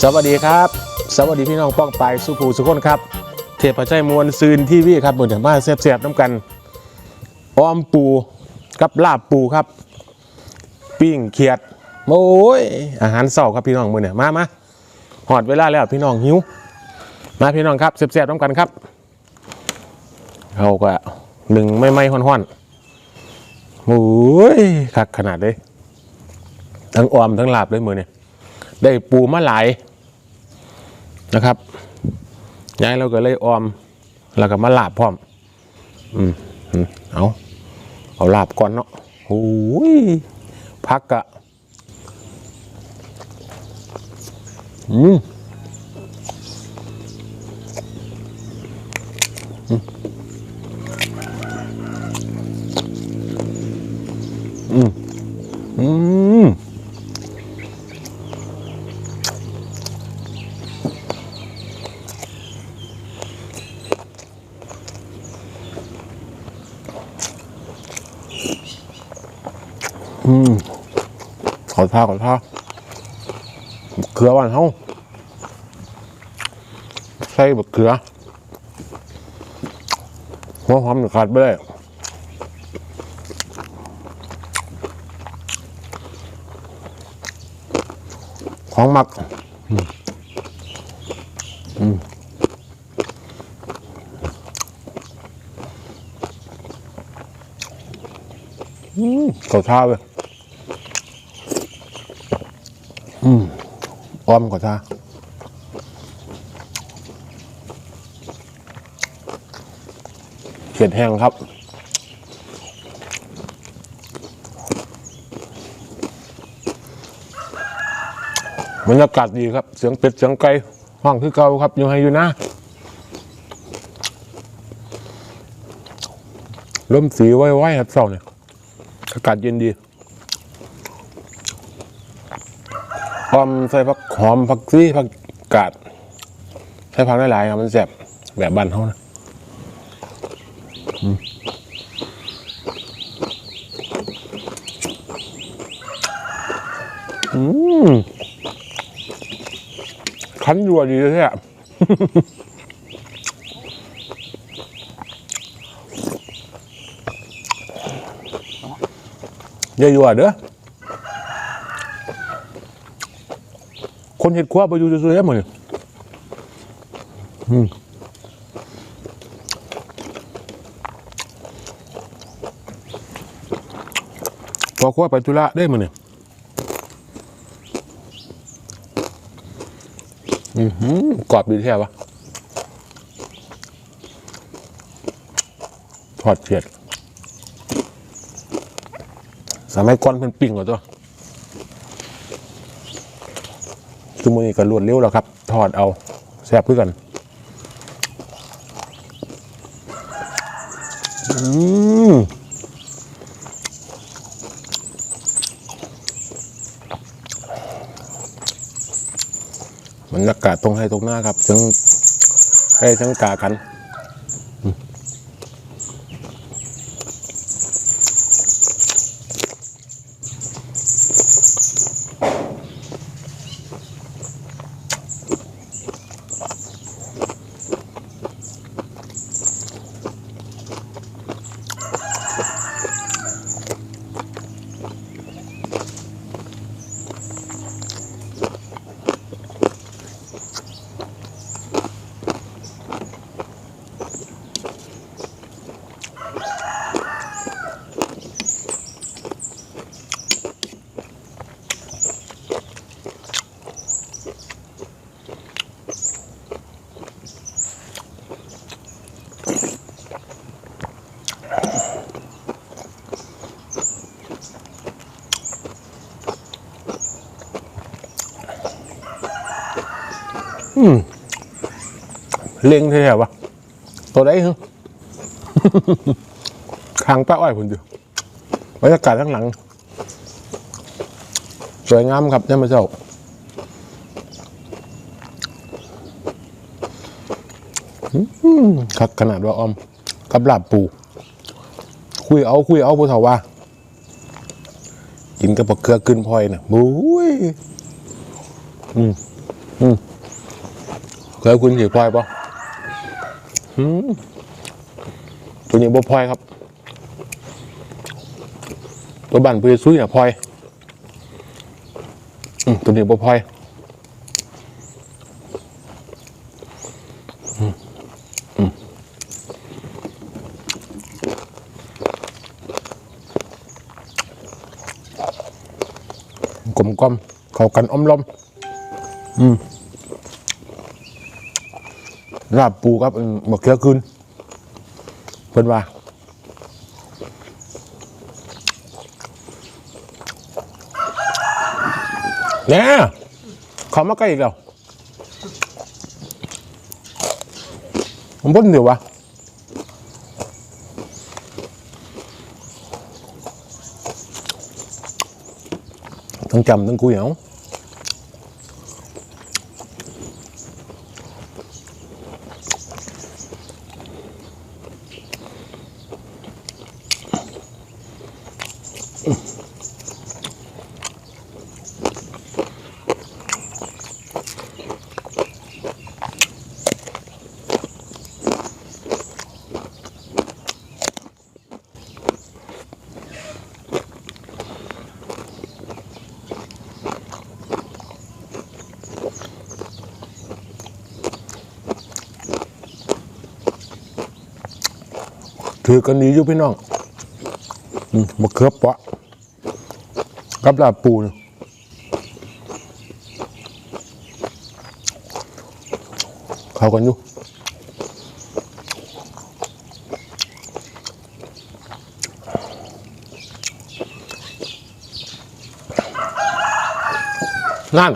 สวัสดีครับ สวัสดีพี่น้องป้องปสุภูสุขคนครับ เทพใจมวลซืนทีวีครับเหมือนมาเสียบๆน้ำกันอ้อมปูกับลาบปูครับ ปิ้งเขียดโอ้ยอาหารเสาครับพี่น้องมือเนี่ยมามาหอดเวลาแล้วพี่น้องหิวมาพี่น้องครับเสียบๆน้ำกันครับเขาก็หนึ่งไม่ไม่ห้อนๆโอ้ยคักขนาดเลยทั้งออมทั้งลาบเลยมือเนี่ย ได้ปูมาหลายนะครับยายเราก็เลยออมแล้วก็มาลาบพร้อม อืมอืมเอาเอาลาบก่อนเนาะโอ้ยพักกะอืมอืม อืมขอท่าขอท่าเกลือหวานเฮาใส่บักเกลือหัวหอมขาดไปเลยของหมักอืมอืมอืมขอท่าเลย อืมอ้อมก่อนจ้าเขียดแห้งครับ บรรยากาศดีครับ เสียงเป็ดเสียงไก่ห้องคือเก่าครับอยู่ให้อยู่นะร่มสีไว้ๆครับเศร้าเนี่ยอากาศเย็นดี ห อมใส่ผักหอมผักซี่ผักกาดใส่ผักหลายๆครับมันแซ่บแบบบ้านเขานะอืมอืมคันยัวดีเลยแท้อย่ายัวเด้อ คน เห็ดคว้าไปอยู่ซื่อๆได้หมดเลยอืมพอคว้าไปธุระได้หมดเนี่ยอือหือกรอบดีแท้วะทอดเฉียดสมัยก่อนเป็นปิ่งกว่าตัว ชั่วโมงนี้ก็รวดเร็วแล้วครับ ทอดเอาแซ่บเพื่อกันอืมบรรยากาศตรงให้ตรงหน้าครับทั้งให้ทั้งกากัน เล็งแท้ๆวะตัวไหนเหรอคางป้าอ้อยคุณดูบรรยากาศข้างหลัง สวยงามครับท่านผู้ชมอืมคักขนาดว่าออมกับลาบปู คุยเอาคุยเอาผู้เฒ่าว่า กินกับบักเกลือกินพลอยน่ะบุ้ยอืมอืมเคยคุณสีพลอยปะ ตัวนี้บ่พลอยครับ ตัวบ้านเพื่อซุยอะพลอยตัวนี้บ่พลอยอืมกลมกลมๆเข้ากันอมลม อืม ลาบปูครับอืมมะเขือคืนเพิ่นว่าเนี่ยเขามาใกล้อีกแล้วผมบ่นเดี๋ยววะทั้งจำทั้งคุยเอา ถือกันดีอยู่พี่น้องมะเขือเปาะกับลาปูนี่เข้ากันอยู่นั่น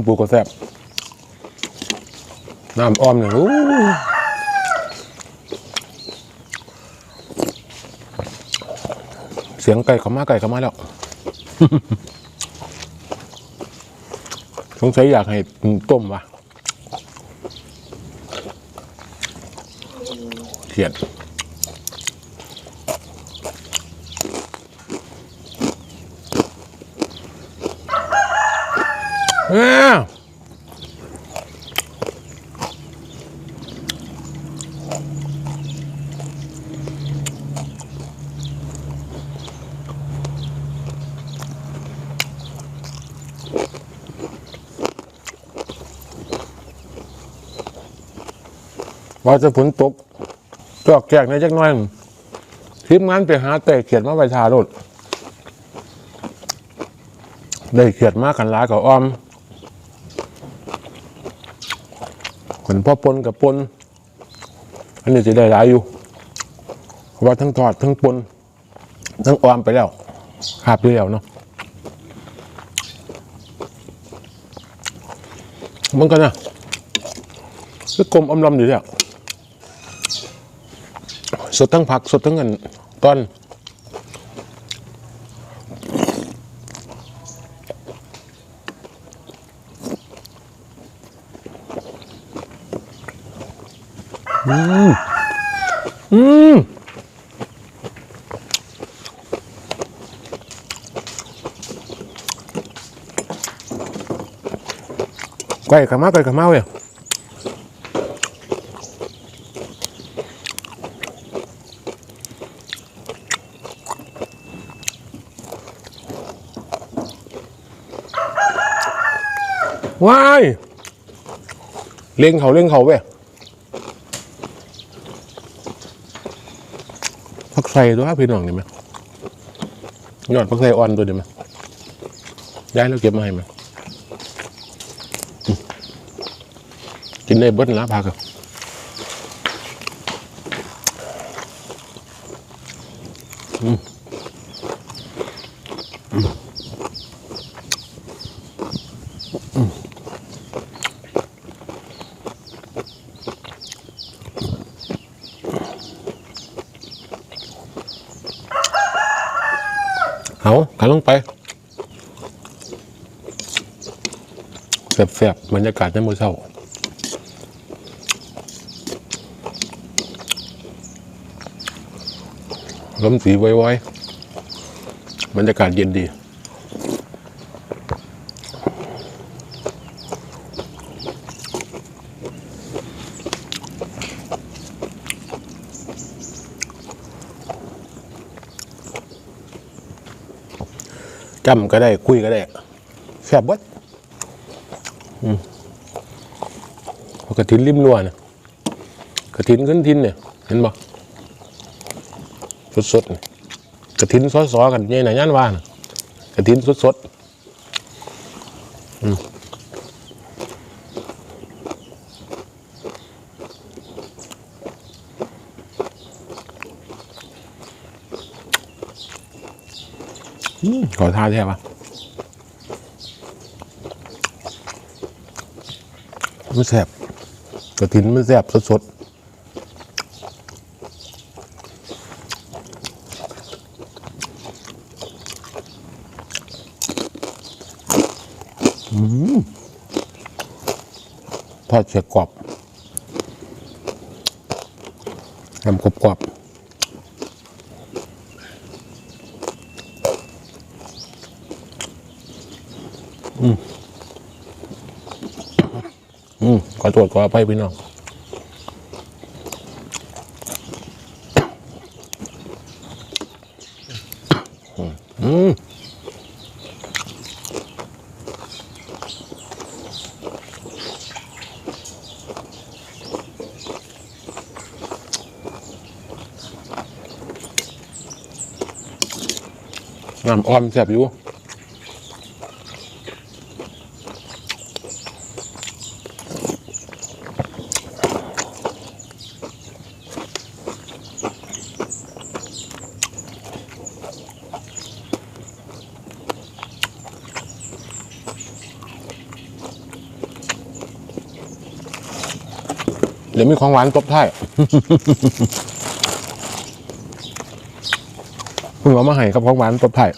น่ะอ้อมปูก็แซ่บน้ำอ้อมเนี่ยโอ้เสียงไก่เขามาไก่เขามาแล้ว สงสัยอยากให้ต้มวะเขียด เอ้าว่าจะฝนตกจอกแจกในจักน้อยทีมงานไปหาเตะเขียดมาไปทารถได้เขียดมากันหลายกับอ้อม คนพ่อปนกับปนอันนี้จะได้หลายอยู่เพราะว่าทั้งทอดทั้งปนทั้งออมไปแล้วคาบไปแล้วเนาะมันก็นะคือกลมอมลำอยู่เนี่ยสดทั้งผักสดทั้งเงินต้น อืมอืมไก่ขามาไก่ขามาเว้ยว้ายเล่งเขาเล่งเขาเว้ย ใส่ตัวพี่น้องนี่ไหมยอดผักไส้อ่อนตัวเนี้ไหมย้ายแล้วเก็บมาให้ไหมอืมกินได้เบิ้ลละพักอะอืมอืมอืม กัน ลงไปแสบๆบรรยากาศในมือเช้าล้มสีไว้ๆบรรยากาศเย็นดี จำก็ได้คุยก็ได้แซ่บเบัดกระถินริมรัวนะกระถินขึ้นทินเนี่ย เห็นบ่สดๆนี่กระถินซอสๆกันยังไงย่านว่านะกระถินสดๆอืมอืม ขอทาแท้ปะมันแซ่บกระถินมันแซ่บสดๆอืมทอดเฉกกรอบทำกรอบๆ ขอตรวจขออภัยพี่น้องอืมน้ำอ้อมแซ่บอยู่ ดี๋ยวมีของหวานตบท้ายเพิ่งเอามาให้กับของหวานตบท้าย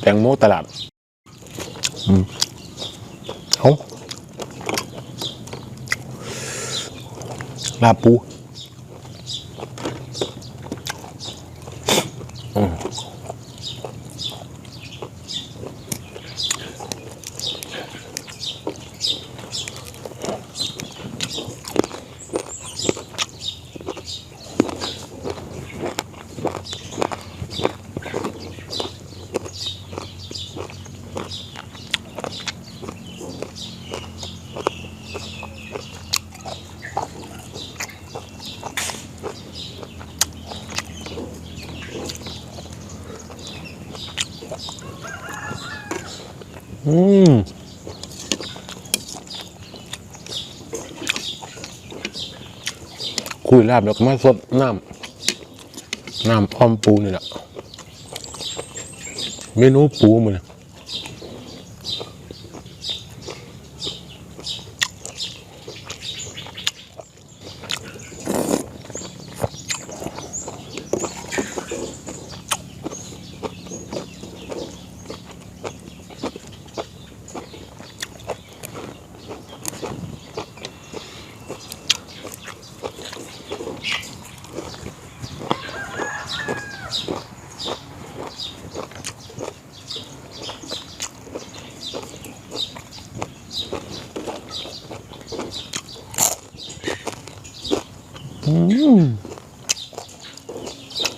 แตงโมตลาดเอาลาบปู อืมคุยลาบแล้วก็มาสดน้ำน้ำอ้อมปูนี่แหละเมนูปูมันย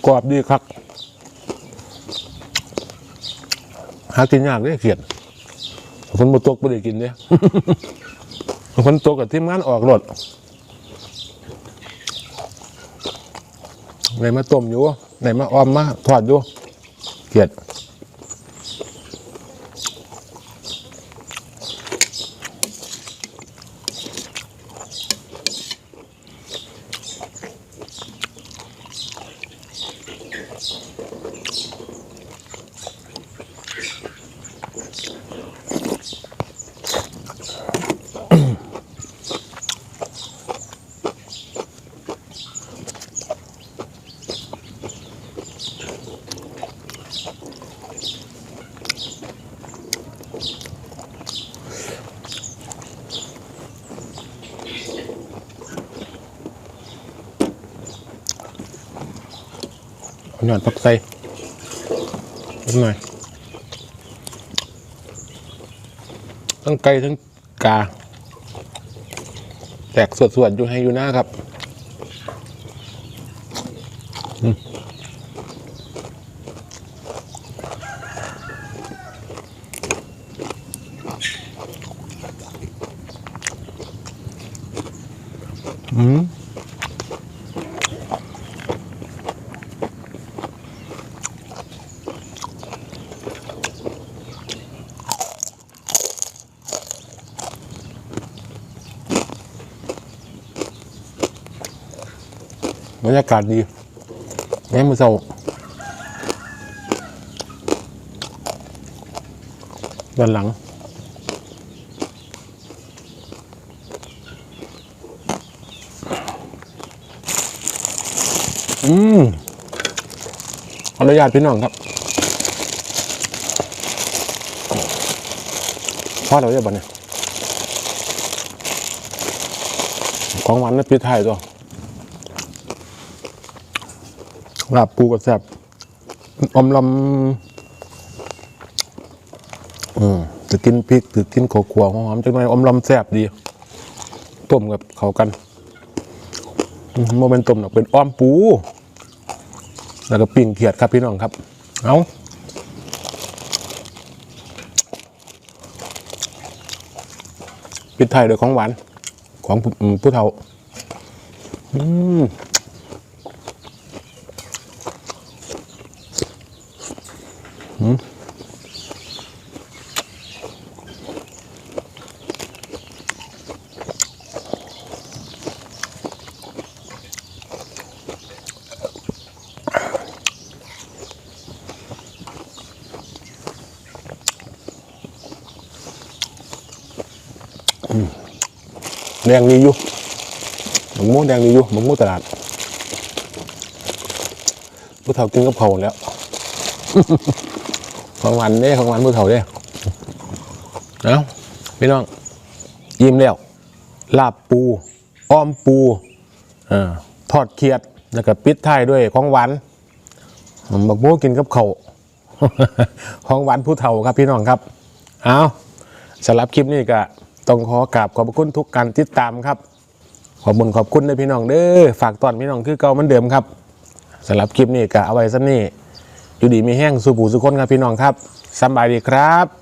ก รอบดีครับหากินยากเลยเขียดคนมาตกไม่ได้กินเนี่ยคนตกกับทีมงานออกรถไหนมาต้มอยู่ไหนมาออมมาทอดอยู่เขียด หน่อยพักใส่นิดหน่อย ทั้งไก่ทั้งกา แตกสวดๆอยู่ให้อยู่หน้าครับ อืมากาศดีแม่มือเศร้าด้านหลังอืมขออนุญาตพี่น้องครับพ่อเราเรียกบ่เนี่ยของหวานนะปีไทยตัว ลาบปูกับแซ่บอมลำอืมจะกินพริกจะกินข้าวคั่วหอมจังหน่อยอมลำแซ่บดีต้มกับเขากันโมเมนตุมหรอกเป็นอ้อมปู แล้วก็ปิ้งเขียดครับพี่น้องครับ เอาปิดไทายด้วยของหวานของผู้อืมผู้เฒ่า อืม ดงดีอยู่หมกหมูแดงดีอยู่หมกหมูตลาดผู้เฒ่ากินกับเขาแล้วของหวานเด้ของหวานผู้เฒ่าเด้เอาพี่น้อง ยิ้มแล้ว ลาบปู อ้อมปูอ่าทอดเคียด แล้วก็ปิดท้ายด้วยของหวานบักโมกินกับเขาของหวานผู้เฒ่าครับพี่น้องครับ เอาสำหรับคลิปนี้ก็ ต้องขอกราบขอบคุณทุกการติดตามครับ ขอบคุณขอบคุณในพี่น้องเด้อฝากตอนพี่น้องคือเก่าเหมือนเดิมครับสำหรับคลิปนี้ก็เอาไว้สักนี่อยู่ดีมีแห้งสู่ผู้สุคนครับพี่น้องครับสบายดีครับ